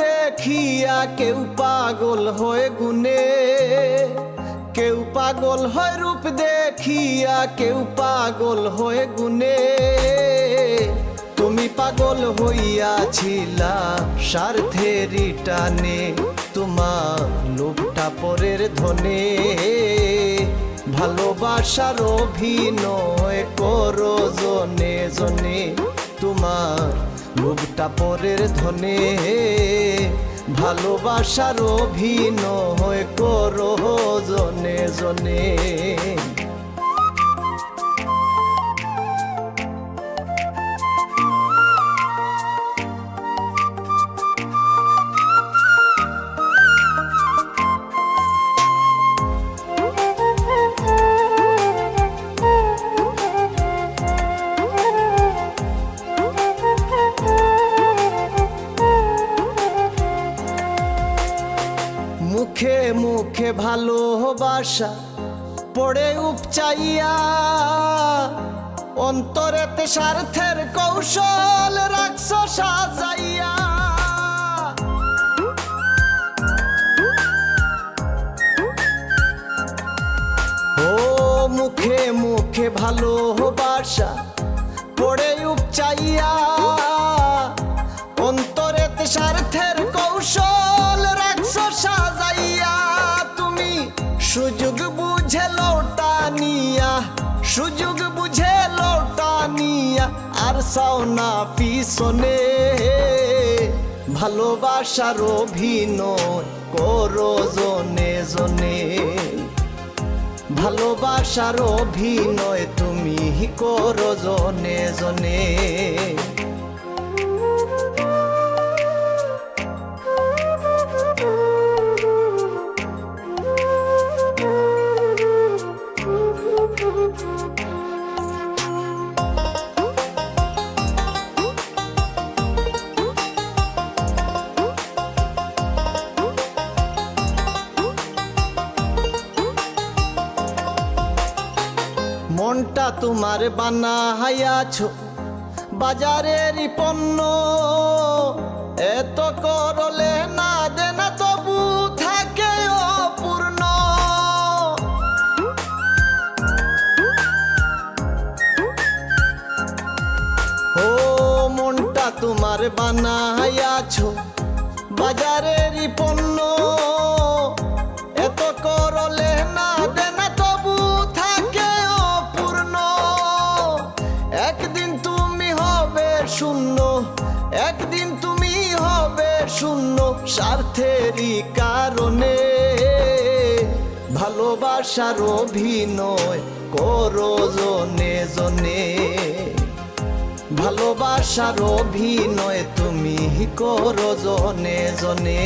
দেখিয়া, কেউ পাগল হয় গুনে কেউ পাগল হয় রূপ দেখিয়া, কেউ পাগল হয় গুনে তুমি পাগল হইয়াছিলা স্বার্থেরই টানে তোমার লোকটা পরের ধনে। ভালোবাসার অভিনয় করো জনে জনে, তোমার লোকটা পরের ধনে। ভালোবাসার অভিনয় করো জনে জনে। মুখে মুখে ভালোবাসা পড়ে উপচাইয়া অন্তরেতে স্বার্থের কৌশল রাখছ, সাজাইয়া। ও মুখে মুখে ভালোবাসা পড়ে উপচাইয়া সুযোগ বুঝে লোটা নিয়া সুযোগ বুঝে লোটা নিয়া আর সাওনা পিছনে। ভালোবাসার অভিনয় করো জনে জনে। ভালোবাসার অভিনয় তুমি করো জনে জনে। তোমার বানাইয়াছ। বাজারেরই পণ্য এত করলে না দেনা, তবু থাকে অপূর্ণ। ও মনটা তোমার বানাইয়াছ একদিন তুমি হবে শূন্য স্বার্থেরই কারণে। ভালোবাসার অভিনয় করো জনে জনে। ভালোবাসার অভিনয় তুমি করো জনে জনে।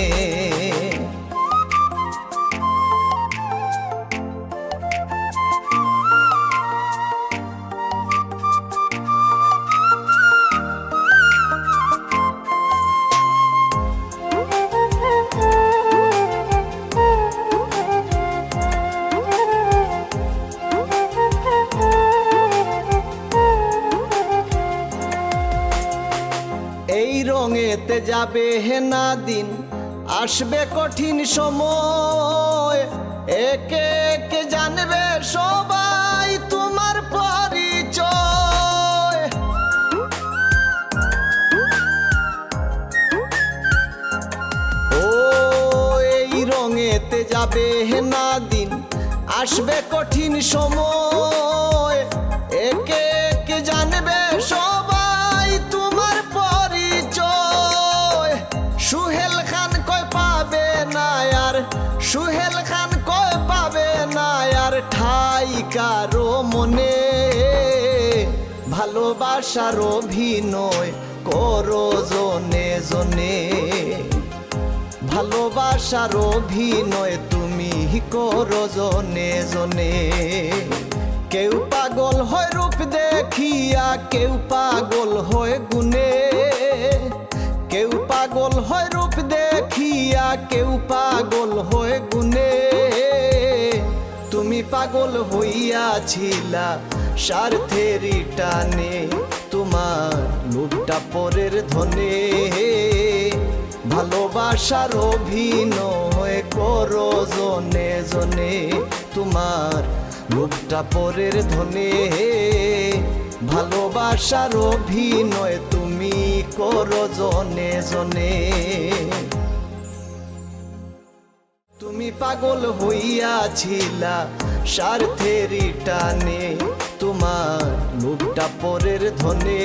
এই রঙেতে যাবে হেনা দিন, আসবে কঠিন সময়। একে একে জানবে সবাই তোমার পরিচয়। ও, এই রঙেতে যাবে হেনা দিন, আসবে কঠিন সময়। ভালোবাসার অভিনয় করো জনে জনে। ভালোবাসার অভিনয় তুমি করো জনে জনে। কেউ পাগল হয় রূপ দেখিয়া, কেউ পাগল হয় গুনে কেউ পাগল হয় রূপ দেখিয়া, কেউ পাগল হইয়াছিলা স্বার্থেরই টানে তোমার লোকটা পরের ধনে। ভালোবাসার অভিনয় করো জনে জনে, তোমার রূপটা পরের ধনে। ভালোবাসার অভিনয় তুমি করো জনে জনে। তুমি পাগল হইয়াছিলা স্বার্থেরই টানে তোমার মুখটা পরের ধনে।